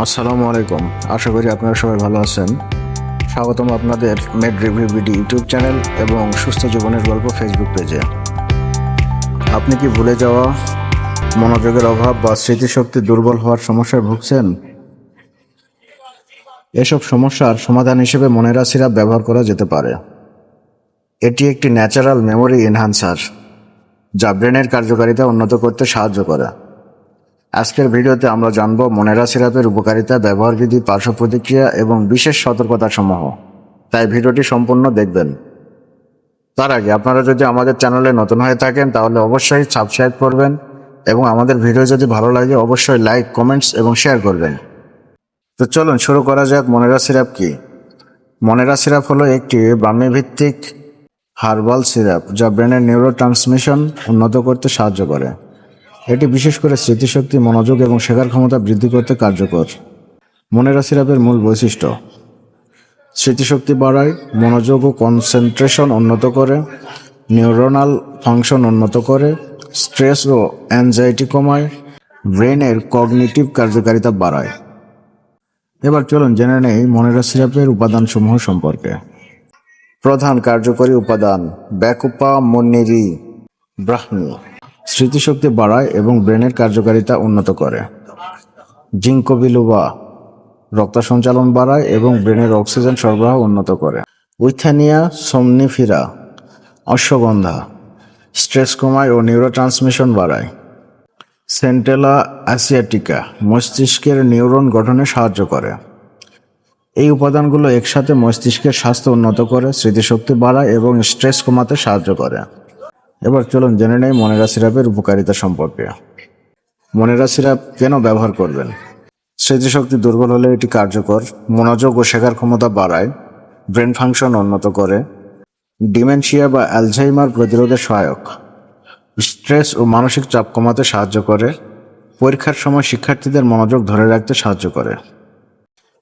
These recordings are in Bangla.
আসসালামু আলাইকুম। আশা করি আপনারা সবাই ভালো আছেন। স্বাগতম আপনাদের med review BD YouTube channel এবং সুস্থ জীবনের গল্প ফেসবুক পেজে। আপনি কি ভুলে যাওয়া, মনোযোগের অভাব বা স্মৃতিশক্তি দুর্বল হওয়ার সমস্যায় ভুগছেন? এসব সমস্যার সমাধান হিসেবে মনেরা সিরাপ ব্যবহার করা যেতে পারে। এটি একটি ন্যাচারাল মেমোরি এনহান্সার, যা ব্রেনের কার্যকারিতা উন্নত করতে সাহায্য করে। আজকের ভিডিওতে আমরা জানব মনেরা সিরাপের উপকারিতা ব্যবহারবিধি পার্শ্ব প্রতিক্রিয়া এবং বিশেষ সতর্কতা সমূহ তাই ভিডিওটি সম্পূর্ণ দেখবেন। তার আগে আপনারা যদি আমাদের চ্যানেলে নতুন হয়ে থাকেন, তাহলে অবশ্যই সাবস্ক্রাইব করবেন এবং আমাদের ভিডিও যদি ভালো লাগে, অবশ্যই লাইক, কমেন্টস এবং শেয়ার করবেন। তো চলুন শুরু করা যাক মনেরা সিরাপ কি। মনেরা সিরাপ হলো একটি ব্রাহ্মী ভিত্তিক হার্বাল সিরাপ যা ব্রেনের নিউরো ট্রান্সমিশন উন্নত করতে সাহায্য করে। এটি বিশেষ করে স্মৃতিশক্তি, মনোযোগ এবং শেখার ক্ষমতা বৃদ্ধি করতে কার্যকর। মনেরা সিরাপের মূল বৈশিষ্ট্য। স্মৃতিশক্তি বাড়ায়, মনোযোগ ও কনসেন্ট্রেশন উন্নত করে নিউরোনাল ফাংশন উন্নত করে স্ট্রেস ও অ্যাংজাইটি কমায় ব্রেনের কগনিটিভ কার্যকারিতা বাড়ায়। এবার চলুন জেনে নেই মনেরা সিরাপের উপাদানসমূহ সম্পর্কে। প্রধান কার্যকরী উপাদান, ব্যাকুপা, মন্নিরি, ব্রাহ্মী। স্মৃতিশক্তি বাড়ায় এবং ব্রেনের কার্যকারিতা উন্নত করে। জিঙ্কোবিলুবা রক্ত সঞ্চালন বাড়ায় এবং ব্রেনের অক্সিজেন সরবরাহ উন্নত করে। উইথানিয়া সমনিফিরা অশ্বগন্ধা স্ট্রেস কমায় ও নিউরো ট্রান্সমিশন বাড়ায়। সেন্টেলা অ্যাসিয়াটিকা মস্তিষ্কের নিউরন গঠনে সাহায্য করে। এই উপাদানগুলো একসাথে মস্তিষ্কের স্বাস্থ্য উন্নত করে, স্মৃতিশক্তি বাড়ায় এবং স্ট্রেস কমাতে সাহায্য করে। এবার চলুন জেনে নেই মনেরা সিরাপের উপকারিতা সম্পর্কে। মনেরা সিরাপ কেন ব্যবহার করবেন? স্মৃতিশক্তি দুর্বল হলে এটি কার্যকর, মনোযোগ ও শেখার ক্ষমতা বাড়ায়, ব্রেন ফাংশন উন্নত করে, ডিমেনশিয়া বা অ্যালঝাইমার প্রতিরোধে সহায়ক, স্ট্রেস ও মানসিক চাপ কমাতে সাহায্য করে, পরীক্ষার সময় শিক্ষার্থীদের মনোযোগ ধরে রাখতে সাহায্য করে।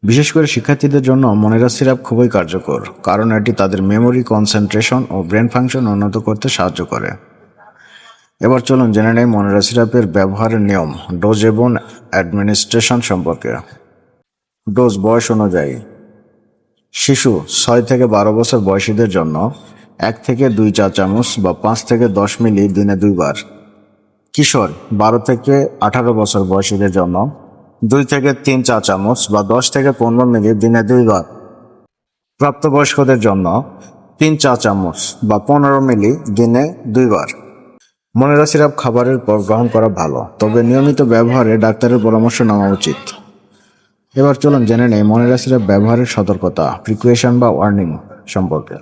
বিশেষ করে শিক্ষার্থীদের জন্য মনেরা সিরাপ খুবই কার্যকর, কারণ এটি তাদের মেমোরি কনসেন্ট্রেশন ও ব্রেন ফাংশন উন্নত করতে সাহায্য করে। এবার চলুন জেনে নেই মনেরা সিরাপের ব্যবহারের নিয়ম ডোজ এবং অ্যাডমিনিস্ট্রেশন সম্পর্কে। ডোজ বয়স অনুযায়ী, শিশু ছয় থেকে বারো বছর বয়সীদের জন্য এক থেকে দুই চা চামচ বা পাঁচ থেকে দশ মিলি দিনে দুইবার। কিশোর বারো থেকে আঠারো বছর বয়সীদের জন্য দুই থেকে তিন চা চামচ বা দশ থেকে পনেরো মিনিট দিনে দুইবার। প্রাপ্তবয়স্কদের জন্য তিন চা চামচ বা পনেরো মিলি দিনে দুইবার। মনেরা সিরাপ খাবারের পর গ্রহণ করা ভালো, তবে নিয়মিত ব্যবহারে ডাক্তারের পরামর্শ নেওয়া উচিত। এবার চলুন জেনে নেই মনেরা সিরাপ ব্যবহারের সতর্কতা প্রিকুয়েশন বা ওয়ার্নিং সম্পর্কে।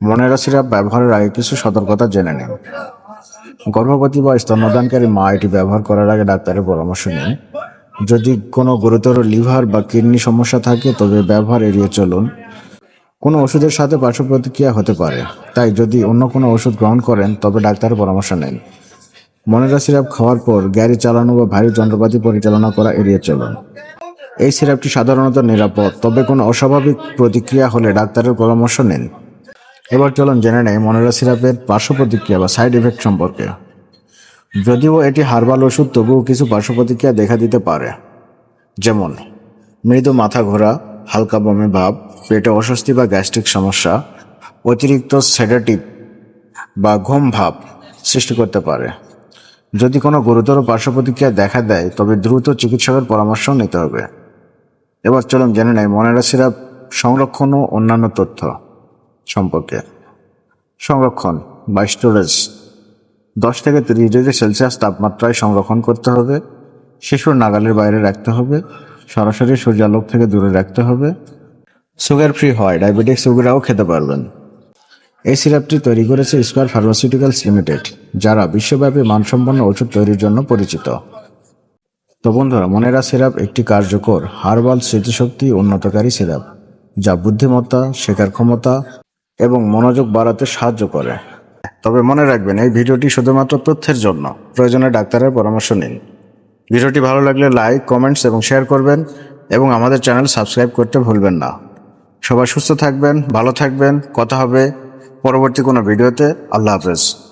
মনেরা সিরাপ ব্যবহারের আগে কিছু সতর্কতা জেনে নিন। গর্ভবতী বা স্তন্যদানকারী মা এটি ব্যবহার করার আগে ডাক্তারের পরামর্শ নিন। যদি কোনো গুরুতর লিভার বা কিডনি সমস্যা থাকে, তবে ব্যবহার এড়িয়ে চলুন। কোনো ওষুধের সাথে পার্শ্ব প্রতিক্রিয়া হতে পারে। তাই যদি অন্য কোনো ওষুধ গ্রহণ করেন, তবে ডাক্তারের পরামর্শ নেন। মনেরা সিরাপ খাওয়ার পর গাড়ি চালানো বা ভারী যন্ত্রপাতি পরিচালনা করা এড়িয়ে চলুন। এই সিরাপটি সাধারণত নিরাপদ, তবে কোনো অস্বাভাবিক প্রতিক্রিয়া হলে ডাক্তারের পরামর্শ নিন। এবার চলুন জেনে নেই মনেরা সিরাপের পার্শ্ব প্রতিক্রিয়া বা সাইড ইফেক্ট সম্পর্কে। যদিও এটি হার্বাল ওষুধ, তবুও কিছু পার্শ্ব প্রতিক্রিয়া দেখা দিতে পারে। যেমন, মৃদু মাথা ঘোরা, হালকা বমি ভাব, পেটে অস্বস্তি বা গ্যাস্ট্রিক সমস্যা, অতিরিক্ত সেডেটিভ বা ঘুম ভাব সৃষ্টি করতে পারে। যদি কোনো গুরুতর পার্শ্ব প্রতিক্রিয়া দেখা দেয়, তবে দ্রুত চিকিৎসকের পরামর্শ নিতে হবে। এবার চলুন জেনে নেই, মনেরা সিরাপ সংরক্ষণ ও অন্যান্য তথ্য সম্পর্কে। সংরক্ষণ বা স্টোরেজ দশ থেকে তিরিশ ডিগ্রি সেলসিয়াস তাপমাত্রায় সংরক্ষণ করতে হবে, শিশুর নাগালের বাইরে রাখতে হবে, সরাসরি সূর্যালোক থেকে দূরে রাখতে হবে। সুগার ফ্রি হয়, ডায়াবেটিক সুগারাও খেতে পারবেন। এই সিরাপটি তৈরি করেছে স্কোয়ার ফার্মাসিউটিক্যালস লিমিটেড, যারা বিশ্বব্যাপী মানসম্পন্ন ওষুধ তৈরির জন্য পরিচিত। তো বন্ধুরা, মনেরা সিরাপ একটি কার্যকর, হার্বাল স্মৃতিশক্তি উন্নতকারী সিরাপ, যা বুদ্ধিমত্তা, শেখার ক্ষমতা এবং মনোযোগ বাড়াতে সাহায্য করে। তবে মনে রাখবেন, এই ভিডিওটি শুধুমাত্র তথ্যের জন্য। প্রয়োজনে ডাক্তারের পরামর্শ নিন। ভিডিওটি ভালো লাগলে লাইক, কমেন্টস এবং শেয়ার করবেন এবং আমাদের চ্যানেল সাবস্ক্রাইব করতে ভুলবেন না। সবাই সুস্থ থাকবেন, ভালো থাকবেন। কথা হবে পরবর্তী কোনো ভিডিওতে। আল্লাহ হাফেজ।